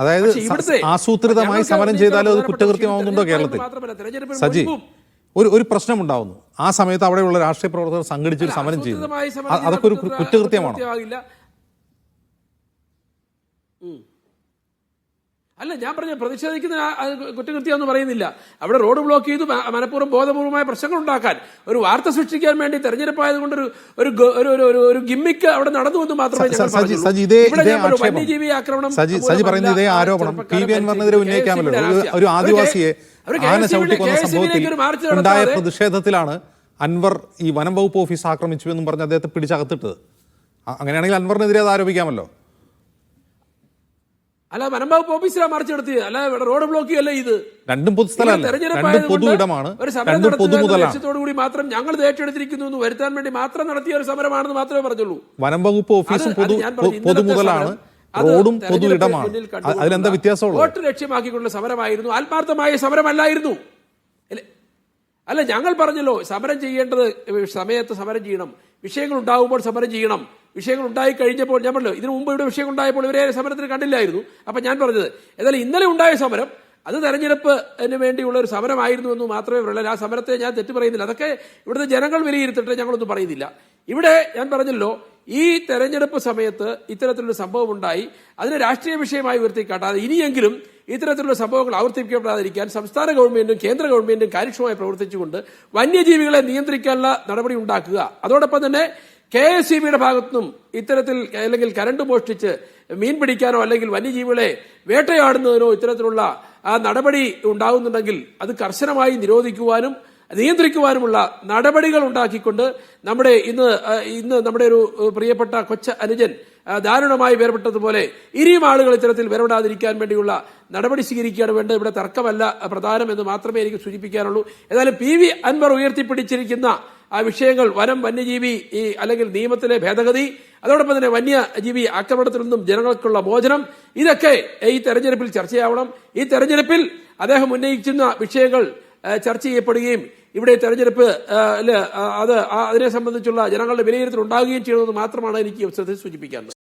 അതായത് ആസൂത്രിതമായി സമരം ചെയ്താലും അത് കുറ്റകൃത്യമാവുന്നുണ്ടോ കേരളത്തിൽ? സജി ഒരു ഒരു പ്രശ്നം ഉണ്ടാവുന്നു ആ സമയത്ത് അവിടെയുള്ള രാഷ്ട്രീയ പ്രവർത്തകർ സംഘടിച്ച് സമരം ചെയ്യുന്നു അതൊക്കെ ഒരു കുറ്റകൃത്യമാണ്. അല്ല ഞാൻ പറഞ്ഞ പ്രതിഷേധിക്കുന്ന ആ- എന്ന് കുറ്റകൃത്യമെന്ന് പറയുന്നില്ല. അവിടെ റോഡ് ബ്ലോക്ക് ചെയ്തു മനഃപൂർവം ബോധപൂർവമായ പ്രശ്നങ്ങൾ ഉണ്ടാക്കാൻ ഒരു വാർത്ത സൃഷ്ടിക്കാൻ വേണ്ടി തെരഞ്ഞെടുപ്പായതുകൊണ്ട് ഒരു ഒരു ഒരു ഒരു- ഗിമ്മിക്ക് അവിടെ നടന്നു എന്ന് മാത്രമേ വന്യജീവി ആക്രമണം സജി സജി മൂലമല്ല പറയുന്ന ഇതേ ആരോപണം. പി ചെറുപ്പക്കാരെ വി അൻവറിനെതിരെ ഉന്നയിക്കാമല്ലോ ഒരു- ആദിവാസിയെ ആന സംഭവത്തിൽ ഉണ്ടായ പ്രതിഷേധത്തിലാണ് അൻവർ ഈ വനം വകുപ്പ് ഓഫീസ് ആക്രമിച്ചു എന്നും പറഞ്ഞ് അദ്ദേഹത്തെ പിടിച്ചകത്തിട്ടത്. അങ്ങനെയാണെങ്കിൽ അൻവറിനെതിരെ അത് ആരോപിക്കാമല്ലോ. അല്ല വനംവകുപ്പ് ഓഫീസിലാണ് മാർച്ച് നടത്തിയത് അല്ല ഇവിടെ റോഡ് ബ്ലോക്ക് ചെയ്യല്ല ഇത്? രണ്ടും ലക്ഷ്യത്തോടു കൂടി മാത്രം ഞങ്ങൾ ഏറ്റെടുത്തിരിക്കുന്നു എന്ന് വരുത്താൻ വേണ്ടി മാത്രം നടത്തിയ ഒരു സമരമാണെന്ന് മാത്രമേ പറഞ്ഞുള്ളൂ. വനംവകുപ്പ് ഓഫീസും പൊതുമുതലാണ്. റോഡും പൊതു ഇടമാണ് അതിലെന്താ വോട്ട് ലക്ഷ്യമാക്കിക്കൊണ്ടുള്ള സമരമായിരുന്നു. ആത്മാർത്ഥമായ സമരമല്ലായിരുന്നു. അല്ലേ? അല്ല ഞങ്ങൾ പറഞ്ഞല്ലോ സമരം ചെയ്യേണ്ടത് സമയത്ത് സമരം ചെയ്യണം. വിഷയങ്ങൾ ഉണ്ടാകുമ്പോൾ സമരം ചെയ്യണം. വിഷയങ്ങൾ ഉണ്ടായി കഴിഞ്ഞപ്പോൾ ഞാൻ പറഞ്ഞല്ലോ ഇതിനു മുമ്പ് ഇവിടെ വിഷയം ഉണ്ടായപ്പോൾ ഇവരെ സമരത്തിന് കണ്ടില്ലായിരുന്നു. അപ്പൊ ഞാൻ പറഞ്ഞത് എന്നാൽ ഇന്നലെ ഉണ്ടായ സമരം അത് തെരഞ്ഞെടുപ്പിന് വേണ്ടിയുള്ള ഒരു സമരമായിരുന്നു എന്ന് മാത്രമേ പറയുള്ളൂ. ആ സമരത്തെ ഞാൻ തെറ്റു പറയുന്നില്ല. അതൊക്കെ ഇവിടുത്തെ ജനങ്ങൾ വിലയിരുത്തിട്ട് ഞങ്ങളൊന്നും പറയുന്നില്ല. ഇവിടെ ഞാൻ പറഞ്ഞല്ലോ ഈ തെരഞ്ഞെടുപ്പ് സമയത്ത് ഇത്തരത്തിലൊരു സംഭവം ഉണ്ടായി അതിനെ രാഷ്ട്രീയ വിഷയമായി ഉയർത്തിക്കാട്ടാതെ ഇനിയെങ്കിലും ഇത്തരത്തിലുള്ള സംഭവങ്ങൾ ആവർത്തിക്കപ്പെടാതിരിക്കാൻ സംസ്ഥാന ഗവൺമെന്റും കേന്ദ്ര ഗവൺമെന്റും കാര്യക്ഷമമായി പ്രവർത്തിച്ചുകൊണ്ട് വന്യജീവികളെ നിയന്ത്രിക്കാനുള്ള നടപടി ഉണ്ടാക്കുക. അതോടൊപ്പം തന്നെ കെ എസ് ഇ ബിയുടെ ഭാഗത്തുനിന്നും ഇത്തരത്തിൽ അല്ലെങ്കിൽ കരണ്ട് മോഷ്ടിച്ച് മീൻ പിടിക്കാനോ അല്ലെങ്കിൽ വന്യജീവികളെ വേട്ടയാടുന്നതിനോ ഇത്തരത്തിലുള്ള നടപടി ഉണ്ടാകുന്നുണ്ടെങ്കിൽ അത് കർശനമായി നിരോധിക്കുവാനും നിയന്ത്രിക്കുവാനുമുള്ള നടപടികൾ ഉണ്ടാക്കിക്കൊണ്ട് നമ്മുടെ ഇന്ന് ഇന്ന് നമ്മുടെ ഒരു പ്രിയപ്പെട്ട കൊച്ച അനുജൻ ദാരുണമായി വേർപെട്ടതുപോലെ ഇനിയും ആളുകൾ ഇത്തരത്തിൽ വേർപെടാതിരിക്കാൻ വേണ്ടിയുള്ള നടപടി സ്വീകരിക്കുകയാണ് വേണ്ടത്. ഇവിടെ തർക്കമല്ല പ്രധാനം എന്ന് മാത്രമേ എനിക്ക് സൂചിപ്പിക്കാനുള്ളൂ. ഏതായാലും പി വി അൻവർ ഉയർത്തിപ്പിടിച്ചിരിക്കുന്ന ആ വിഷയങ്ങൾ വനം വന്യജീവി ഈ അല്ലെങ്കിൽ നിയമത്തിലെ ഭേദഗതി അതോടൊപ്പം തന്നെ വന്യജീവി ആക്രമണത്തിൽ നിന്നും ജനങ്ങൾക്കുള്ള മോചനം ഇതൊക്കെ ഈ തെരഞ്ഞെടുപ്പിൽ ചർച്ചയാവണം. ഈ തെരഞ്ഞെടുപ്പിൽ അദ്ദേഹം ഉന്നയിക്കുന്ന വിഷയങ്ങൾ ചർച്ച ചെയ്യപ്പെടുകയും ഇവിടെ തെരഞ്ഞെടുപ്പ് അത് അതിനെ സംബന്ധിച്ചുള്ള ജനങ്ങളുടെ വിലയിരുത്തൽ ഉണ്ടാകുകയും ചെയ്യുന്നത് മാത്രമാണ് എനിക്ക് അവസരത്തിൽ സൂചിപ്പിക്കാനുള്ളത്.